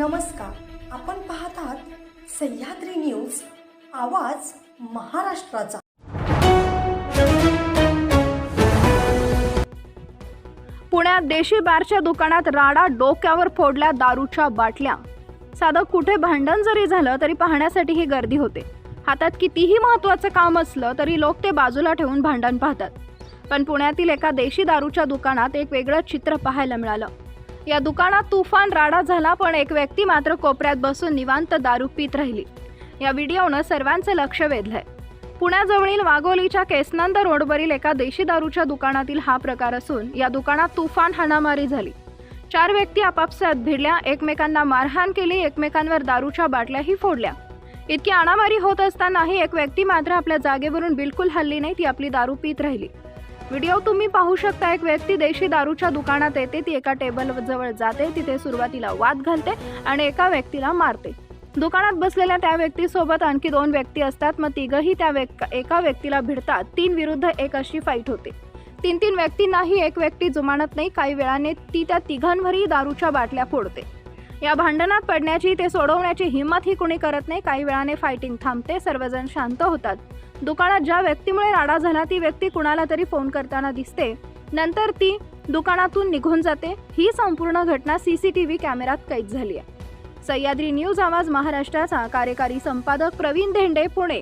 नमस्कार. आपण पाहत आहात सह्याद्री न्यूज आवाज महाराष्ट्राचा. पुण्यात देशी बारच्या दुकानात राडा डोक्यावर फोडल्या दारूच्या बाटल्या. साधं कुठे भांडण जरी झालं तरी पाहण्यासाठी ही गर्दी होते. हातात कितीही महत्त्वाचं काम असलं तरी लोक ते बाजूला ठेवून भांडण पाहतात. पण पुण्यातील एका देशी दारूच्या दुकानात एक वेगळं चित्र पाहायला मिळालं. या दुकानात तुफान राडा झाला पण एक व्यक्ती मात्र कोपऱ्यात बसून निवांत दारू पित राहिली. या व्हिडिओनं सर्वांचं लक्ष वेधलंय. पुण्याजवळील वाघोलीच्या केसनंद रोडवरील एका देशी दारूच्या दुकानातील हा प्रकार असून या दुकानात तुफान हाणामारी झाली. चार व्यक्ती आपापसात भिडल्या एकमेकांना मारहाण केली एकमेकांवर दारूच्या बाटल्याही फोडल्या. इतकी आणामारी होत असतानाही एक व्यक्ती मात्र आपल्या जागेवरून बिलकुल हल्ली नाही ती आपली दारू पित राहिली. व्हिडिओ तुम्ही पाहू शकता. एक व्यक्ती देशी दारूच्या दुकानात येते ती एका टेबल जवळ जाते तिथे सुरुवातीला वाद घालते आणि एका व्यक्तीला मारते. दुकानात बसलेल्या त्या व्यक्तीसोबत आणखी दोन व्यक्ती असतात मग तिघही त्या व्यक् एका व्यक्तीला भिडतात. तीन विरुद्ध एक अशी फाईट होते. तीन तीन व्यक्तींनाही एक व्यक्ती जुमानत नाही. काही वेळाने ती त्या तिघांवरही दारूच्या बाटल्या फोडते. या भांडणात पडण्याची ते सोडवण्याची हिंमतही कुणी करत नाही. काही वेळाने फायटिंग थांबते सर्वजण शांत होतात. दुकानात ज्या व्यक्तीमुळे राडा झाला ती व्यक्ती कुणाला तरी फोन करताना दिसते. नंतर ती दुकानातून निघून जाते. ही संपूर्ण घटना सीसीटीव्ही कॅमेऱ्यात कैद झाली आहे. सह्याद्री न्यूज आवाज महाराष्ट्राचा कार्यकारी संपादक प्रवीण धेंडे पुणे.